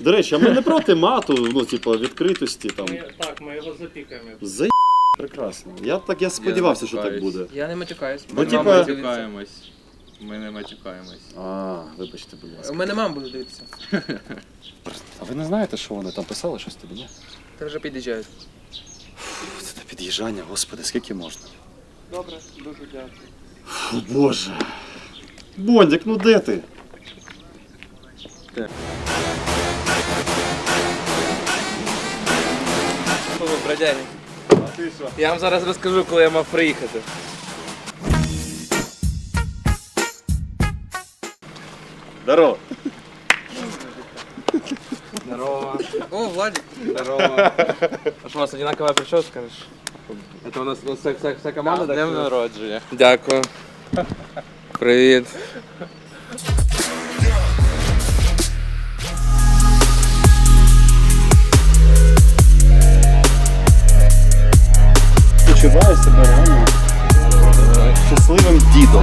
До речі, а ми не проти мату, ну, типу, відкритості там. Ми, так, ми його запікаємо. За прекрасно. Я так я сподівався, що так буде. Я не матюкаюсь. Типа- мама Ми буде дивитися. матюкаємось. Ми не матюкаємось. А, вибачте, будь У ласка. мене мама буде дивитися. А ви не знаєте, що вони там писали щось тобі? Ні? Та вже під'їжджають. Фу, Це те під'їжджання, господи, скільки можна? Добре, дуже дякую. Фу, Боже. Бондик, ну де ти? Бродяги. Я вам зараз розкажу, коли я мав приїхати. Здорово. Здорово. О, Владик. Здорово. А что, у нас одинаковая прическа? Это у нас у нас вся, вся, вся команда? Днем народження. Дякую. Привіт. Почуваю себе реально е, щасливим дідом.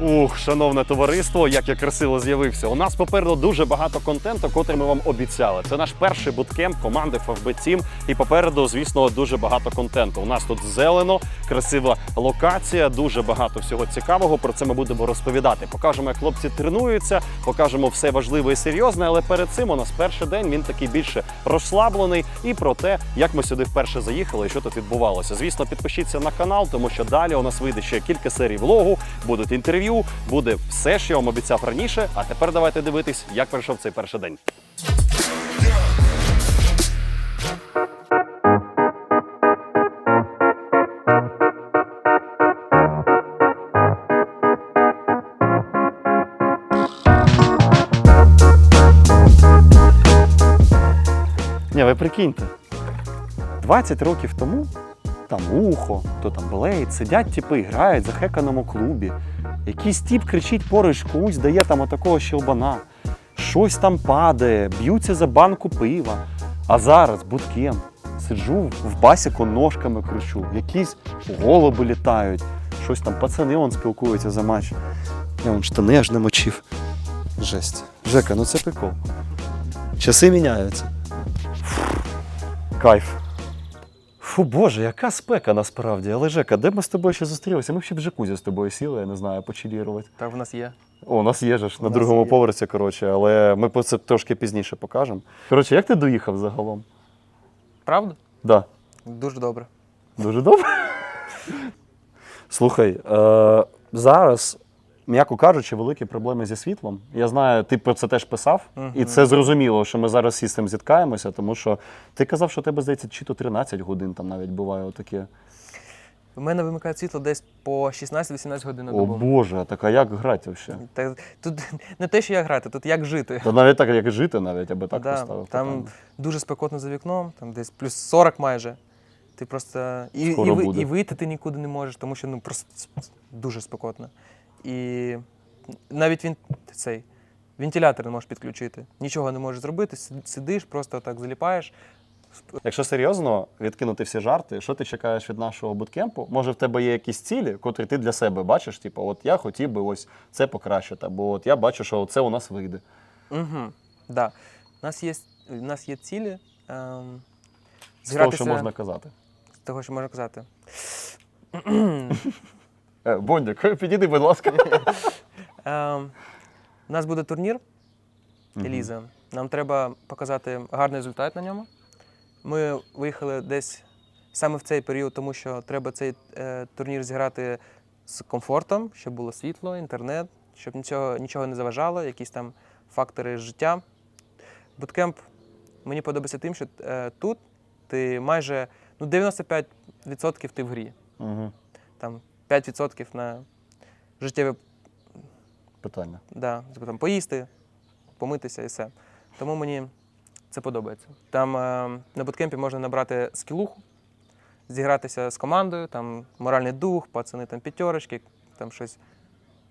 Ух, шановне товариство, як я красиво з'явився. У нас попереду дуже багато контенту, котрий ми вам обіцяли. Це наш перший буткемп команди FFB Team. І попереду, звісно, дуже багато контенту. У нас тут зелено, красива локація, дуже багато всього цікавого. Про це ми будемо розповідати. Покажемо, як хлопці тренуються, покажемо все важливе і серйозне. Але перед цим у нас перший день він такий більше розслаблений і про те, як ми сюди вперше заїхали і що тут відбувалося. Звісно, підпишіться на канал, тому що далі у нас вийде ще кілька серій влогу, будуть інтерв'ю, буде все, що я вам обіцяв раніше. А тепер давайте дивитись, як пройшов цей перший день. Ні, ви прикиньте, 20 років тому там ухо, то там блейд, сидять типи, грають в захеканому клубі. Якийсь тіп кричить поруч комусь, дає там отакого щелбана. Щось там падає, б'ються за банку пива. А зараз будкем. Сиджу в басіку ножками кручу, якісь голуби літають, щось там пацани он спілкуються за матч. Я вам штани аж намочив. Жесть. Жека, ну це прикол. Часи міняються. Кайф. Фу, Боже, яка спека насправді. Але Жека, де б ми з тобою ще зустрілися? Ми ще в джакузі з тобою сіли, я не знаю, почилірувати. Так в нас є. О, у нас є же ж на другому є. поверсі, коротше, але ми про це трошки пізніше покажемо. Коротше, як ти доїхав загалом? Правда? Да. Дуже добре. Дуже добре. Слухай, е, зараз, м'яко кажучи, великі проблеми зі світлом. Я знаю, ти про це теж писав, і це зрозуміло, що ми зараз всі з цим зіткаємося, тому що ти казав, що тебе здається, чи то 13 годин там навіть буває таке. У мене вимикає світло десь по 16-18 годин на О добу. Боже, так а як грати взагалі? Та, тут не те, що як грати, тут як жити. Та навіть так, як жити, навіть, аби так Да, поставив. там питання. дуже спекотно за вікном, там десь плюс 40 майже. Ти просто і, і, буде. і вийти ти нікуди не можеш, тому що ну просто дуже спекотно. І навіть він цей вентилятор не можеш підключити. Нічого не можеш зробити. Сидиш, просто так заліпаєш. Якщо серйозно відкинути всі жарти, що ти чекаєш від нашого буткемпу? Може, в тебе є якісь цілі, котрі ти для себе бачиш? Типу, от я хотів би ось це покращити, або от я бачу, що це у нас вийде. Угу. Да. У нас є, у нас є цілі. Ем, З того, що можна казати. з того, що можна казати. Е, Бондик, підійди, будь ласка. Ем, у нас буде турнір Еліза. Нам треба показати гарний результат на ньому. Ми виїхали десь саме в цей період, тому що треба цей е, турнір зіграти з комфортом, щоб було світло, інтернет, щоб нічого, нічого не заважало, якісь там фактори життя. Буткемп мені подобається тим, що е, тут ти майже ну, 95% ти в грі. Угу. Там 5% на життєві Питання. Да, типу там поїсти, помитися і все. Тому мені це подобається. Там е, на буткемпі можна набрати скілуху, зігратися з командою, там моральний дух, пацани там п'ятерочки, там щось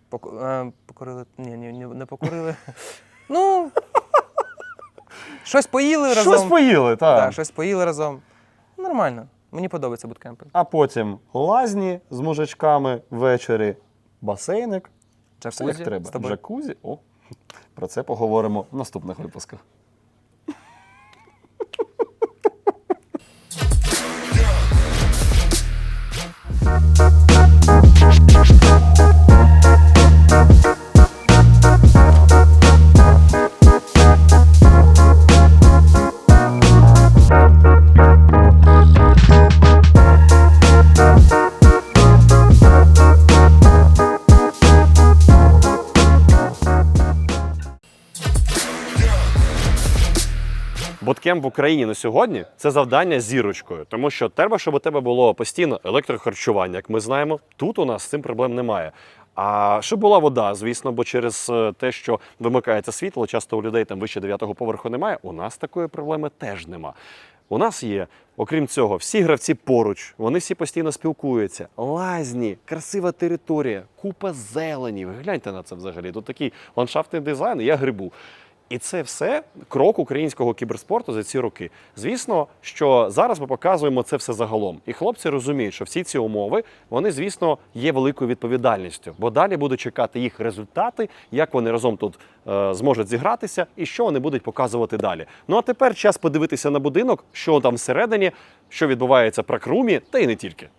поку- е, покорили. Ні, ні, ні, не покорили. Ну. Щось поїли разом. Щось поїли, так. Да, щось поїли разом. Нормально. Мені подобаються буткемпи. А потім лазні з мужичками ввечері, басейник. Все як треба. з тобою. Джакузі. О, про це поговоримо в наступних випусках. Боткемп в Україні на сьогодні це завдання зірочкою, тому що треба, щоб у тебе було постійно електрохарчування, як ми знаємо. Тут у нас з цим проблем немає. А щоб була вода, звісно, бо через е, те, що вимикається світло, часто у людей там вище 9-го поверху немає. У нас такої проблеми теж нема. У нас є, окрім цього, всі гравці поруч, вони всі постійно спілкуються. Лазні, красива територія, купа зелені. Ви гляньте на це взагалі. Тут такий ландшафтний дизайн, і я грибу. І це все крок українського кіберспорту за ці роки. Звісно, що зараз ми показуємо це все загалом. І хлопці розуміють, що всі ці умови вони, звісно, є великою відповідальністю, бо далі будуть чекати їх результати, як вони разом тут е, зможуть зігратися і що вони будуть показувати далі. Ну а тепер час подивитися на будинок, що там всередині, що відбувається в пракрумі, та й не тільки.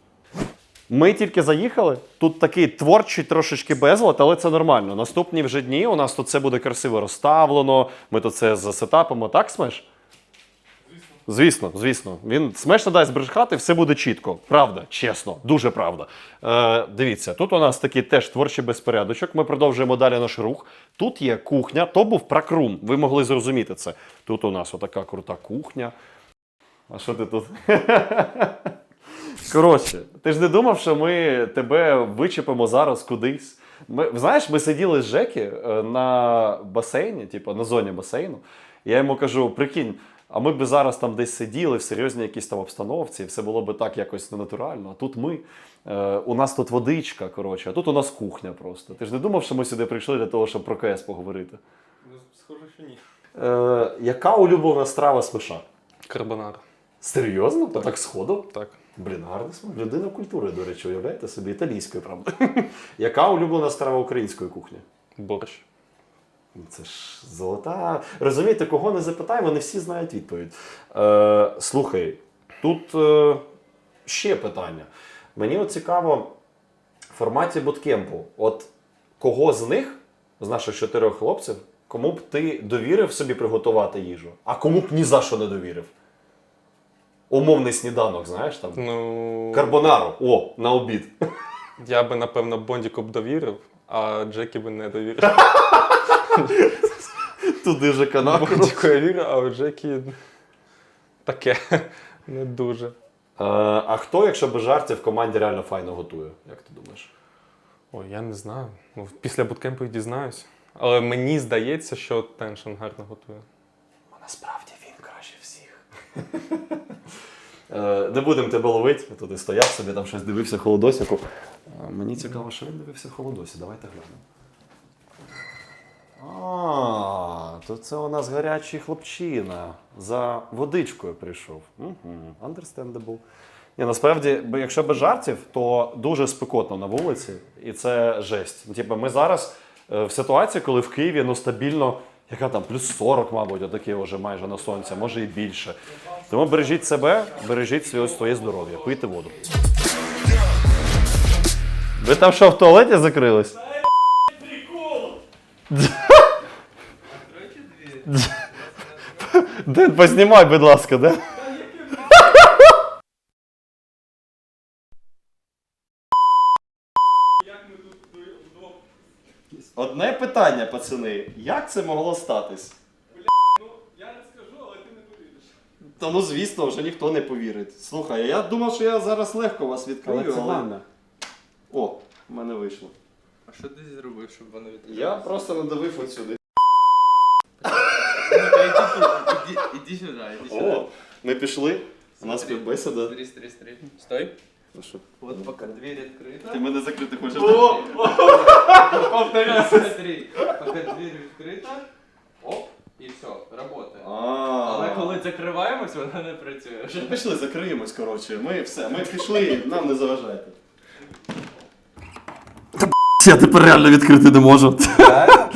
Ми тільки заїхали. Тут такий творчий трошечки безлад, але це нормально. Наступні вже дні у нас тут все буде красиво розставлено. Ми тут це засетапимо, так, Смеш? Звісно, звісно. Він смеш не дасть брехати, все буде чітко. Правда, чесно, дуже правда. Е, дивіться, тут у нас такий теж творчий безпорядочок. Ми продовжуємо далі наш рух. Тут є кухня, то був пракрум. Ви могли зрозуміти це. Тут у нас отака крута кухня. А що ти тут? Коротше, ти ж не думав, що ми тебе вичепимо зараз кудись. Ми, знаєш, ми сиділи з Жеки е, на басейні, типу на зоні басейну. Я йому кажу: прикинь, а ми б зараз там десь сиділи в серйозній якійсь там обстановці, і все було б так якось ненатурально. А тут ми. Е, у нас тут водичка, коротше, а тут у нас кухня просто. Ти ж не думав, що ми сюди прийшли для того, щоб про КС поговорити? Ну, схоже, що ні. Е, яка улюблена страва смиша? Карбонар. Серйозно? Так, так сходу? Так. Блін, гарний смак. Людина культури, до речі, уявляєте собі італійської, правда. Яка улюблена страва української кухні? Борщ. Це ж золота. Розумієте, кого не запитай, вони всі знають відповідь. Е, слухай, тут е, ще питання. Мені от цікаво в форматі буткемпу. От кого з них, з наших чотирьох хлопців, кому б ти довірив собі приготувати їжу, а кому б ні за що не довірив? Умовний сніданок, знаєш там. Ну. Карбонару. О, на обід. Я би, напевно, Бондіку б довірив, а Джекі би не довірив. Туди же канал. Бондіку я вірю, а у Джекі таке. Не дуже. Е, а хто, якщо без жартів, в команді реально файно готує? Як ти думаєш? Ой, я не знаю. Ну, після буткемпу і дізнаюсь. Але мені здається, що Теншин гарно готує. Насправді він краще всіх. Е, Не будемо тебе ловити. Я туди стояв собі, там щось дивився холодосіку. Е, Мені цікаво, що він дивився холодосі. Давайте глянемо. А, то це у нас гарячий хлопчина. За водичкою прийшов. Угу. Understandable. Ні, насправді, якщо без жартів, то дуже спекотно на вулиці, і це жесть. Ну, Типу, ми зараз е, в ситуації, коли в Києві ну, стабільно, яка там плюс 40, мабуть, отаке вже майже на сонці, може і більше. Тому бережіть себе, бережіть своє, своє здоров'я, пийте воду. Ви там що в туалеті закрились? Ден, познімай, будь ласка, де? Одне питання, пацани. Як це могло статись? Я не скажу, але ти не повіриш. Та ну звісно, вже ніхто не повірить. Слухай, я думав, що я зараз легко вас відкрию, Але це але. ванна. О, в мене вийшло. А що ти зробив, щоб вони відкрили? Я просто надавив отсюди. Іди, іди сюди, іди сюди. О, ми пішли. У нас Смотри. співбесіда. Смотри, смотри, смотри. Стой. Ну що? Вот пока дверь открыта. Ти мене закрити хочеш? Повторяю. Смотри, пока дверь открыта. Оп. І все, працює. Але коли закриваємось, вона не працює. вже. Пішли, закриємось, коротше. Ми все, ми пішли, нам не заважайте. Я тепер реально відкрити не можу. Так,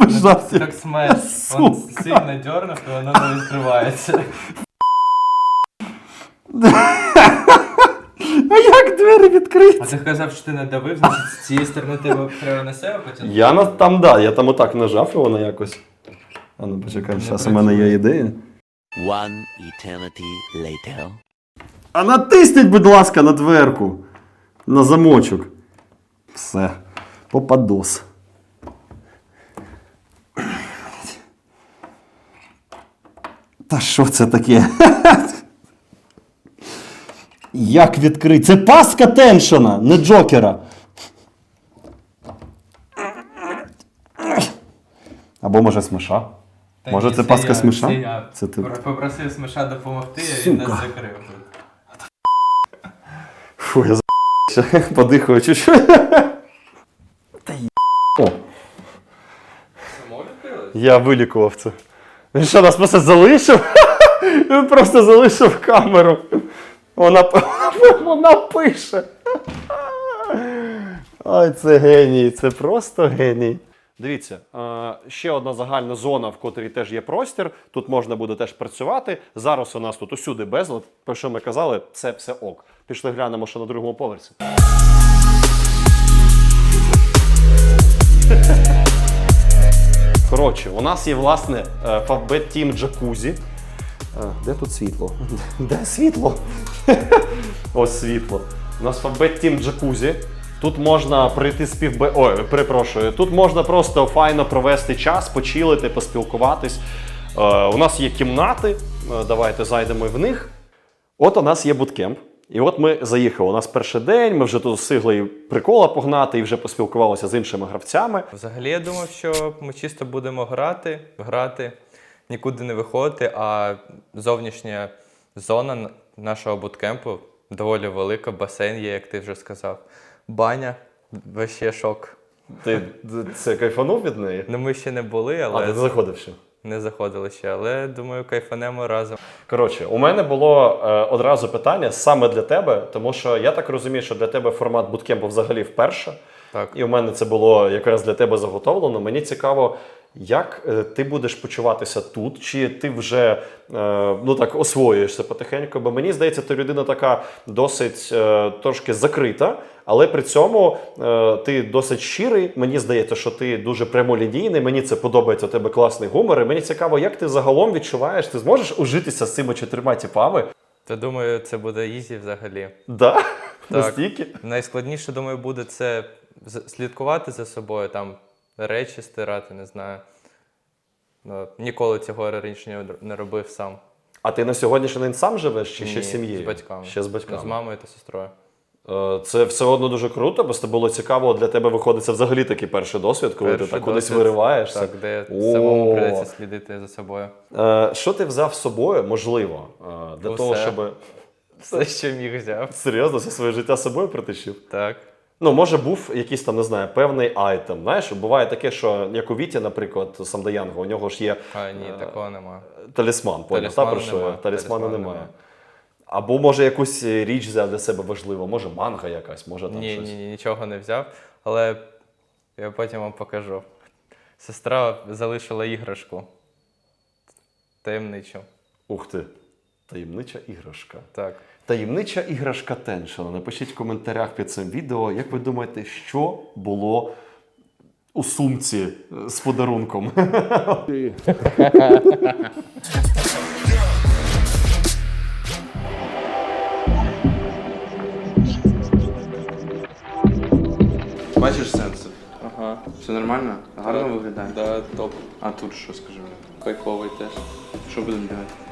пожалуйста. Як смеш. Сука. сильно дернув, то воно не відкривається. А як двері відкрити? А ти казав, що ти не давив, значить з цієї сторони тебе треба на себе потягнути. Я на там, да, я там отак нажав і вона якось. А ну почекай, зараз у мене є ідея. One eternity later. А натисніть, будь ласка, на дверку. На замочок. Все. Попадос. Та що це таке? Як відкрити? Це паска теншона, не Джокера. Або може смеша. Може це паска смеша? Це ти. Попросив смеша допомогти, Сука. він нас закрив. Фу, я за подихаю чуть-чуть. Та й... О, Само відкрилось? я вилікував це. Він що, нас просто залишив? Він просто залишив камеру. Вона, п- вона пише. Ой, це геній, це просто геній. Дивіться, е, ще одна загальна зона, в котрій теж є простір. Тут можна буде теж працювати. Зараз у нас тут усюди безлад. Про що ми казали, це все ок. Пішли глянемо, що на другому поверсі. Коротше, у нас є власне Favbet Team Jacuzzi. Е, Де тут світло? Де світло? Ось світло. У нас Favbet Team Jacuzzi. Тут можна прийти співбе. Ой, перепрошую. Тут можна просто файно провести час, почилити, поспілкуватись. Е, у нас є кімнати. Е, давайте зайдемо в них. От у нас є буткемп. І от ми заїхали. У нас перший день, ми вже тут встигли прикола погнати, і вже поспілкувалися з іншими гравцями. Взагалі я думав, що ми чисто будемо грати, грати, нікуди не виходити, а зовнішня зона нашого буткемпу доволі велика, басейн є, як ти вже сказав. Баня, вообще шок. Ти це кайфанув від неї? Ну ми ще не були, А але ти не заходив ще. не заходили ще. Але думаю, кайфанемо разом. Коротше, у мене було е, одразу питання саме для тебе, тому що я так розумію, що для тебе формат буткемпу взагалі вперше. Так. І у мене це було якраз для тебе заготовлено. Мені цікаво, як е, ти будеш почуватися тут, чи ти вже е, ну так освоюєшся потихеньку? Бо мені здається, ти людина така досить е, трошки закрита, але при цьому ти досить щирий. Мені здається, що ти дуже прямолінійний. Мені це подобається. У тебе класний гумор. І мені цікаво, як ти загалом відчуваєш, ти зможеш ужитися з цими чотирма типами? То думаю, це буде ізі взагалі. Да? Настільки? Найскладніше, думаю, буде це слідкувати за собою, там речі стирати, не знаю. Ну, ніколи цього раніше не- робив сам. А ти на сьогоднішній день сам живеш чи ще з сім'єю? З батьками. Ще з Ну, батьками. З мамою та сестрою. Е, Це все одно дуже круто, бо це було цікаво для тебе виходить це взагалі такий перший досвід, коли ти Перший так кудись досвід, вириваєшся. Так, де О. самому прийдеться слідити за собою. Е, Що ти взяв з собою, можливо, е, для Усе. того, щоб Все, що міг взяв. серйозно все своє життя з собою притащив? Так. Ну, може, був якийсь там, не знаю, певний айтем. Знаєш, буває таке, що як у Віті, наприклад, Самдаянга, у нього ж є А, ні, такого нема. талісман. Поняв, та, про що я? нема, Талісману талісману немає. Або може якусь річ взяв для себе важливо, може манга якась, може там Ні, щось. ні, ні, нічого не взяв, але я потім вам покажу. Сестра залишила іграшку. Таємничу. Ух ти. Таємнича іграшка. Так. Таємнича іграшка Теншена. Напишіть в коментарях під цим відео, як ви думаєте, що було у сумці е, з подарунком. Бачиш сенси? Ага. Все нормально? Гарно виглядає? Да, топ. А тут що скажи мені? Кайфовий теж. Що будемо робити?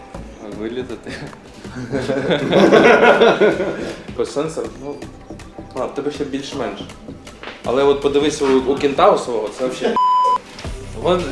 Вилітати. По сенсор? Ну. А, в тебе ще більш-менш. Але от подивись у, у кентаусового, це взагалі. Вон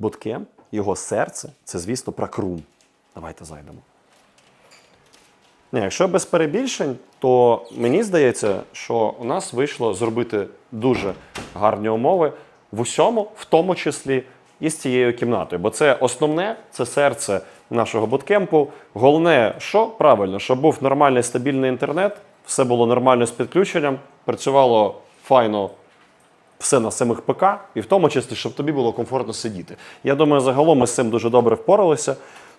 будь-який його серце це, звісно, про крум. Давайте зайдемо. Ні, якщо без перебільшень, то мені здається, що у нас вийшло зробити дуже гарні умови в усьому, в тому числі і з цією кімнатою. Бо це основне, це серце нашого буткемпу. Головне, що правильно, щоб був нормальний стабільний інтернет, все було нормально з підключенням, працювало файно все на самих ПК, і в тому числі, щоб тобі було комфортно сидіти. Я думаю, загалом ми з цим дуже добре впоралися.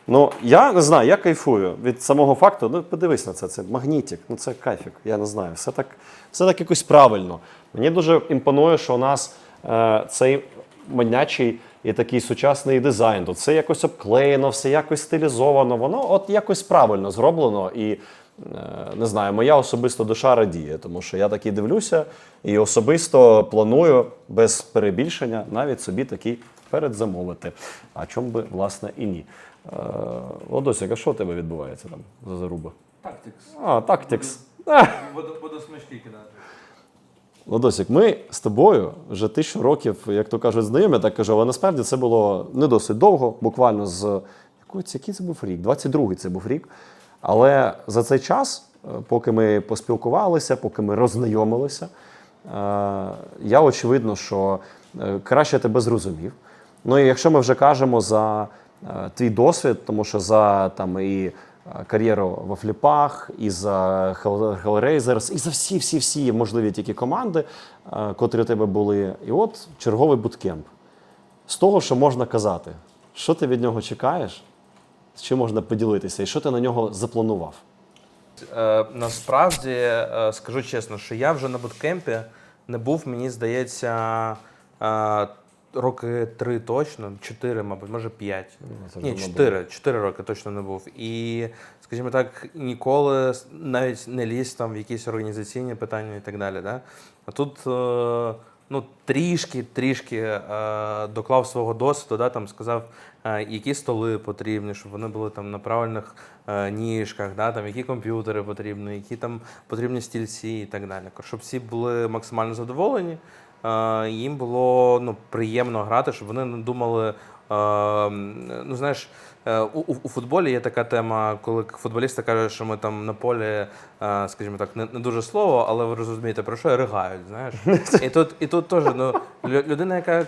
Ну, я не знаю, я кайфую від самого факту. Ну, подивись на це, це магнітик, ну це кайфік, я не знаю. Все так, все так якось правильно. Мені дуже імпонує, що у нас е, цей манячий і такий сучасний дизайн. Тут все якось обклеєно, все якось стилізовано. Воно от якось правильно зроблено. І не знаю, моя особисто душа радіє, тому що я таки дивлюся і особисто планую без перебільшення навіть собі такий передзамовити. А чому би, власне, і ні. Е, Владосик, а що у тебе відбувається там за заруба? Тактикс. А, тактикс. Буду, кидати. Владосик, ми з тобою вже тисячу років, як то кажуть, знайомі, так кажу, але насправді це було не досить довго, буквально з який це був рік? 22-й це був рік. Але за цей час, е, поки ми поспілкувалися, поки ми роззнайомилися, е, я очевидно, що е, краще тебе зрозумів. Ну і якщо ми вже кажемо за твій досвід, тому що за там і кар'єру во фліпах, і за Hell- Hellraisers, і за всі, всі, всі можливі тільки команди, котрі у тебе були. І от черговий буткемп. З того, що можна казати, що ти від нього чекаєш, з чим можна поділитися, і що ти на нього запланував? Е, насправді е, скажу чесно, що я вже на буткемпі не був, мені здається, е, роки три точно, чотири, мабуть, може п'ять. це Ні, чотири, чотири роки точно не був. І, скажімо так, ніколи навіть не ліз там в якісь організаційні питання і так далі. Да? А тут е, ну, трішки, трішки е, доклав свого досвіду, да, там сказав, які столи потрібні, щоб вони були там на правильних е, ніжках, да, там, які комп'ютери потрібні, які там потрібні стільці і так далі. Щоб всі були максимально задоволені, е, їм було ну, приємно грати, щоб вони не думали. е, Ну, знаєш, е, у, у, у футболі є така тема, коли футболісти кажуть, що ми там на полі, е, скажімо так, не, не дуже слово, але ви розумієте, про що ригають, знаєш. І тут, і тут теж ну, людина, яка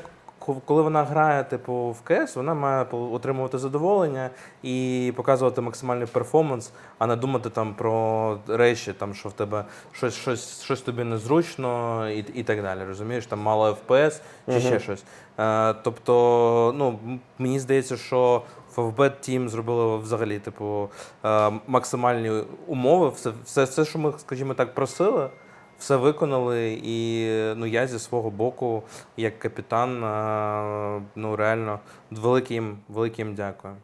коли вона грає, типу, в КС, вона має отримувати задоволення і показувати максимальний перформанс, а не думати там про речі, там, що в тебе щось, щось, щось тобі незручно і, і так далі. Розумієш, там мало FPS чи ще щось. Е, тобто, ну, мені здається, що FFB Team зробили взагалі, типу, е, максимальні умови, все, все, все, що ми, скажімо так, просили. Все виконали, і ну я зі свого боку, як капітан, е, ну реально великим, великим дякую.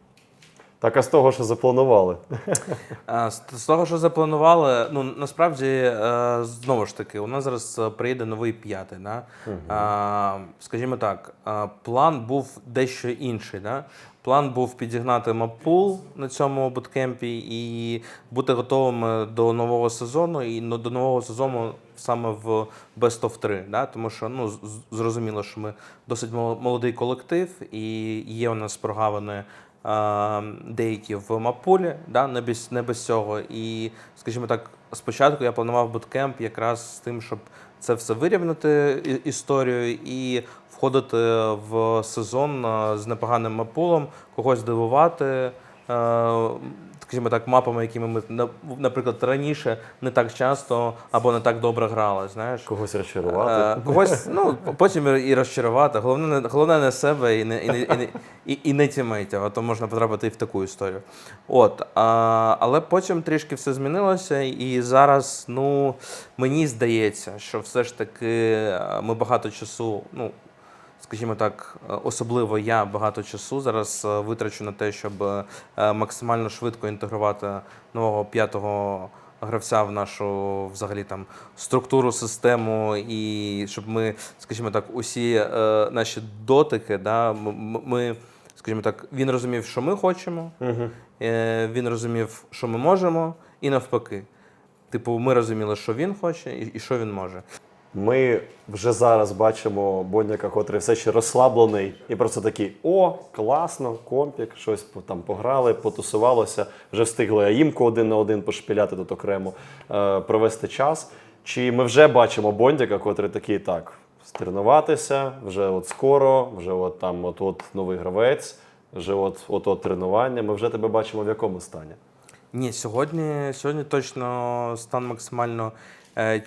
Так, а з того, що запланували. З, з того, що запланували, ну насправді е, знову ж таки, у нас зараз е, приїде новий п'ятий. Да? Е, Скажімо так, план був дещо інший. Да? План був підігнати мапул на цьому буткемпі і бути готовими до нового сезону, і до нового сезону саме в Best of 3. Да? Тому що ну, зрозуміло, що ми досить мол- молодий колектив, і є у нас прогавини деякі в Мапулі, да, не, без, не без цього. І, скажімо так, спочатку я планував буткемп якраз з тим, щоб це все вирівняти історію і входити в сезон з непоганим мапулом, когось дивувати. Скажімо так, мапами, якими ми, наприклад, раніше не так часто або не так добре грали. Знаєш, Когось розчарувати. Е, когось, ну, потім і розчарувати. Головне, не- головне не себе і не, і, не, і, не, і, і не тімейтів, а то можна потрапити і в таку історію. От, а, але потім трішки все змінилося, і зараз, ну, мені здається, що все ж таки е, ми багато часу, ну, скажімо так, особливо я багато часу зараз е, витрачу на те, щоб е, максимально швидко інтегрувати нового п'ятого гравця в нашу взагалі там структуру, систему, і щоб ми, скажімо так, усі е, наші дотики, да, ми, скажімо так, він розумів, що ми хочемо, е, він розумів, що ми можемо, і навпаки. Типу, ми розуміли, що він хоче і, і що він може. Ми вже зараз бачимо Бондяка, котрий все ще розслаблений, і просто такий: о, класно, компік, щось там пограли, потусувалося, вже встигли аїмку один на один пошпіляти тут окремо, е, провести час. Чи ми вже бачимо Бондяка, котрий такий так, стренуватися, вже от скоро, вже от там от, от новий гравець, вже от, от, тренування. Ми вже тебе бачимо в якому стані? Ні, сьогодні, сьогодні точно стан максимально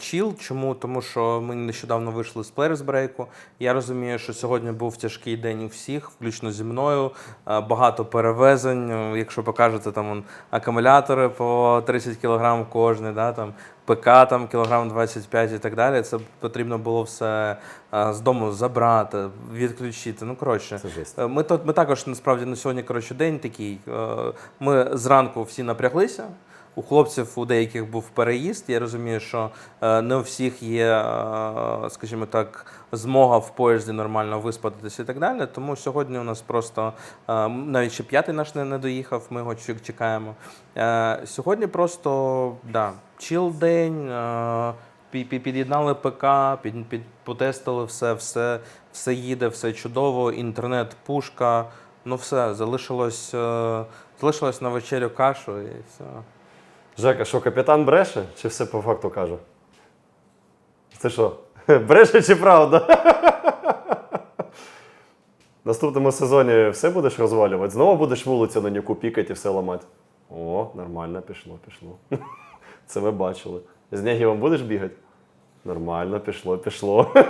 чіл. Чому? Тому що ми нещодавно вийшли з плеєрс брейку. Я розумію, що сьогодні був тяжкий день у всіх, включно зі мною. Е, багато перевезень. Е, Якщо покажете там он, акумулятори по 30 кг кожний, да, там, ПК там кілограм 25 і так далі. Це потрібно було все е, з дому забрати, відключити. Ну, коротше. Це. Е, Ми, тут, ми також насправді на сьогодні коротше, день такий. е, Ми зранку всі напряглися. У хлопців у деяких був переїзд. Я розумію, що е, не у всіх є, е, скажімо так, змога в поїзді нормально виспатися і так далі. Тому сьогодні у нас просто е, навіть ще п'ятий наш не, доїхав, ми його чекаємо. Сьогодні просто да, чіл день. пі- пі- Під'єднали ПК, під, під, потестили все, все, все їде, все чудово, інтернет, пушка. Ну все, залишилось, залишилось на вечерю кашу і все. Жека, що капітан бреше, чи все по факту каже? Це що? Бреше чи правда? В наступному сезоні все будеш розвалювати? Знову будеш вулицю на нюку пікати і все ламати? О, нормально, пішло, пішло. Це ми бачили. З Нягівом будеш бігати? Нормально, пішло, пішло.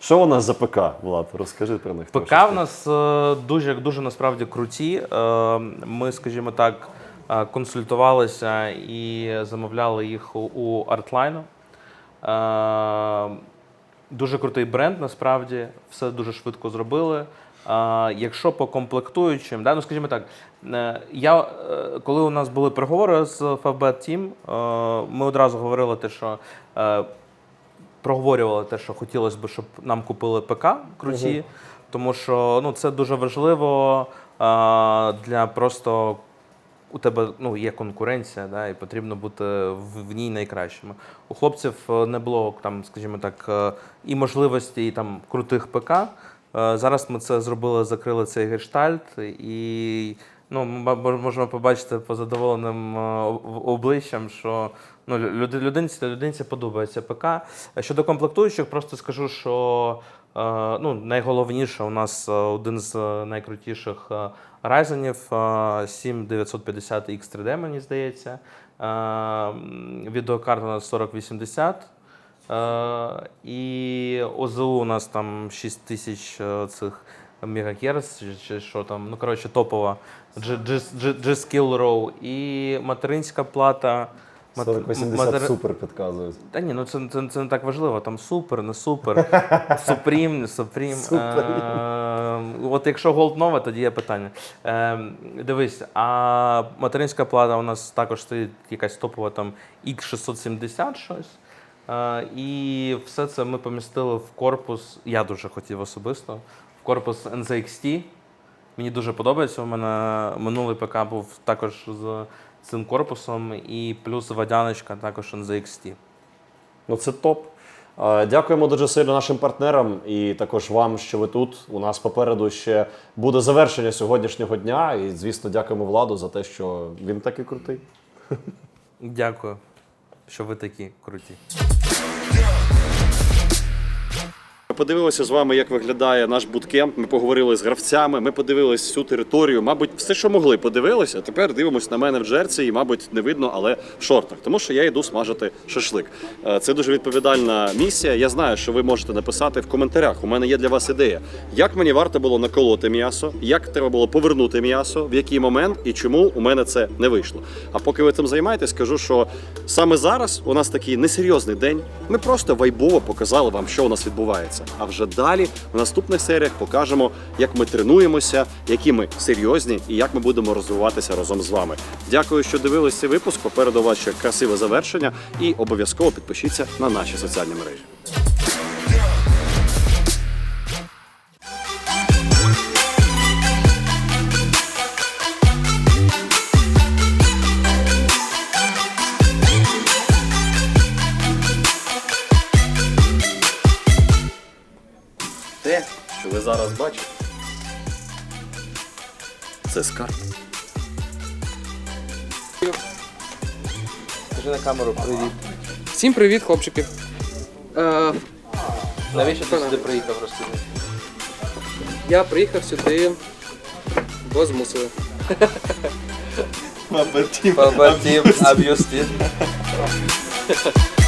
Що у нас за ПК, Влад? Розкажи про них. ПК в нас е, дуже, дуже насправді круті. Е, Ми, скажімо так, консультувалися і замовляли їх у- Artline. Е, Дуже крутий бренд, насправді, все дуже швидко зробили. Якщо по комплектуючим, да, ну скажімо так, е, я, е, коли у нас були переговори з FFB Team, е, ми одразу говорили те, що е, проговорювали те, що хотілося б, щоб нам купили ПК круті, тому що ну, це дуже важливо для просто у тебе ну, є конкуренція, да, і потрібно бути в, в ній найкращими. У хлопців е, не було там, скажімо так, е, і можливості, і там крутих ПК. Е, Зараз ми це зробили, закрили цей гештальт, і ну, ми можемо побачити по задоволеним обличчям, що ну, люд- людинці, людинці подобається ПК. Щодо комплектуючих, просто скажу, що ну, найголовніше у нас е, один з е, найкрутіших е, Ryzenів е, 7950 X3D, мені здається. Е, Відеокарта у нас 4080. Е, І ОЗУ у нас там 6000 е, цих мегагерц, чи, що там, ну коротше, топова G-Skill Row. І материнська плата. Мат- 4080 матери- супер підказують. Та ні, ну це, це, це не так важливо. Там супер, не супер, супрім, не супрім. Е, от якщо голд нова, тоді є питання. Е, дивись, а материнська плата у нас також стоїть якась топова там X670 щось. Е, і все це ми помістили в корпус. Я дуже хотів особисто. В корпус NZXT. Мені дуже подобається. У мене минулий ПК був також з цим корпусом, і плюс водяночка також NZXT. Ну це топ. Дякуємо дуже сильно нашим партнерам і також вам, що ви тут. У нас попереду ще буде завершення сьогоднішнього дня. І, звісно, дякуємо владу за те, що він такий крутий. Дякую, що ви такі круті. Подивилися з вами, як виглядає наш буткемп. Ми поговорили з гравцями. Ми подивилися всю територію. Мабуть, все, що могли, подивилися. Тепер дивимося на мене в джерці, і, мабуть, не видно, але в шортах, тому що я йду смажити шашлик. Е, Це дуже відповідальна місія. Я знаю, що ви можете написати в коментарях. У мене є для вас ідея, як мені варто було наколоти м'ясо, як треба було повернути м'ясо, в який момент і чому у мене це не вийшло. А поки ви цим займаєтесь, скажу, що саме зараз у нас такий несерйозний день. Ми просто вайбово показали вам, що у нас відбувається. А вже далі в наступних серіях покажемо, як ми тренуємося, які ми серйозні і як ми будемо розвиватися разом з вами. Дякую, що дивились цей випуск. Попереду вас ще красиве завершення, і обов'язково підпишіться на наші соціальні мережі. Зараз бачу. Це скарб. Скажи на камеру привіт. Всім привіт, хлопчики. Е, Навіщо ти сюди приїхав, розкажи? я приїхав сюди, бо змусили. Побатім, об'юстив.